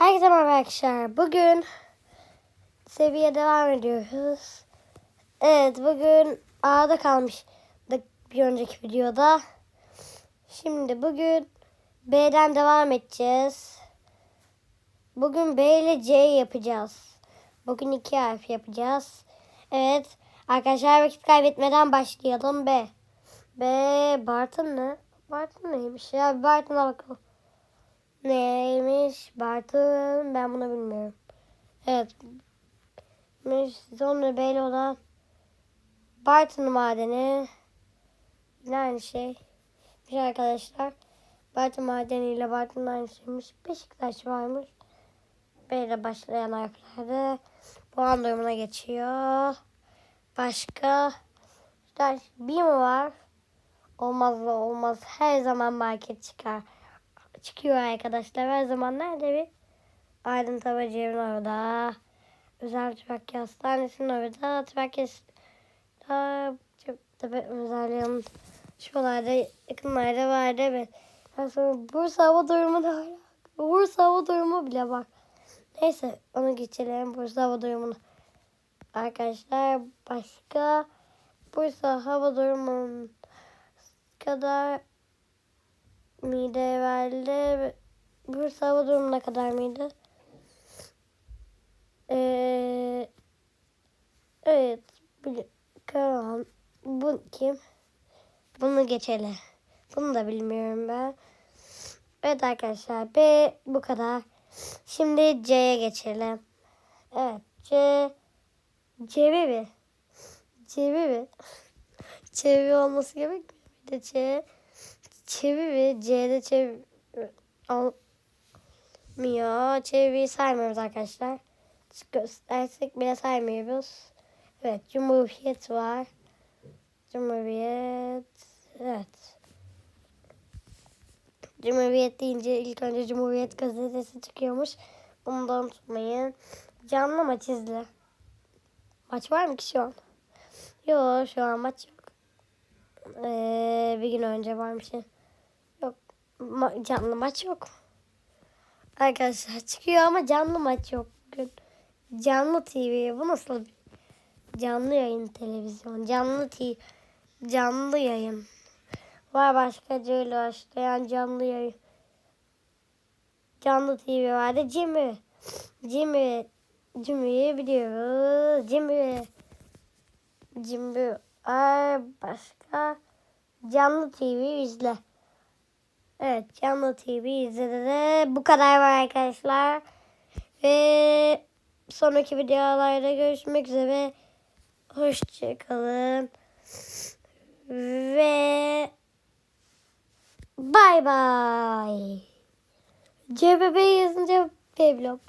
Herkese merhaba arkadaşlar. Bugün seviye devam ediyoruz. Evet bugün A'da kalmış bir önceki videoda. Şimdi bugün B'den devam edeceğiz. Bugün B ile C yapacağız. Bugün iki harf yapacağız. Evet arkadaşlar vakit kaybetmeden başlayalım B. B Bartın ne? Bartın neymiş ya? Bartın'a bakalım. Neymiş Bartın? Ben bunu bilmiyorum. Evet. Sonra belli olan Bartın madeni. Yine aynı şey. Bir arkadaşlar. Bartın madeni ile Bartın aynı şeymiş. Beşiktaş varmış. B ile başlayan harflerde puan durumuna geçiyor. Başka işte bir mi var? Olmaz da olmaz. Her zaman market çıkar. Çıkıyor arkadaşlar. Her zaman nerede bir? Aydın Tabacı'nın orada. Özel Trakya Hastanesi'nin orada. Trakya özel şuralarda yakınlarda vardı evet. Daha sonra Bursa hava durumu da. Bursa hava durumu bile var. Neyse onu geçelim Bursa hava durumunu. Arkadaşlar başka Bursa hava durumu kadar mıydı evvelde? Bursa hava durumuna kadar mıydı? Ee, evet. Bakalım. Bu kim? Bunu geçelim. Bunu da bilmiyorum ben. Evet arkadaşlar. B bu kadar. Şimdi C'ye geçelim. Evet. C. Cevi mi? Cevi mi? Cevi olması gerekmiyor. Bir de C. Çevi mi? C'de çevi olmuyor. Çeviyi saymıyoruz arkadaşlar. Göstersek bile saymıyoruz. Evet. Cumhuriyet var. Cumhuriyet. Evet. Cumhuriyet deyince ilk önce Cumhuriyet gazetesi çıkıyormuş. Bunu da unutmayın. Canlı maç izle. Maç var mı ki şu an? Yok şu an maç yok. Ee, bir gün önce varmış. Ma- canlı maç yok. Arkadaşlar çıkıyor ama canlı maç yok bugün. Canlı TV. Bu nasıl bir canlı yayın televizyon? Canlı TV. Canlı yayın. Var başka böyle başlayan canlı yayın. Canlı TV vardı. Jimmy. Jimmy. Jimmy'yi biliyoruz. Jimmy. Jimmy. Ay başka. Canlı TV izle. Evet Canlı TV izledi bu kadar var arkadaşlar. Ve sonraki videolarda görüşmek üzere. Hoşçakalın. Ve bay bay. CBB yazınca blok.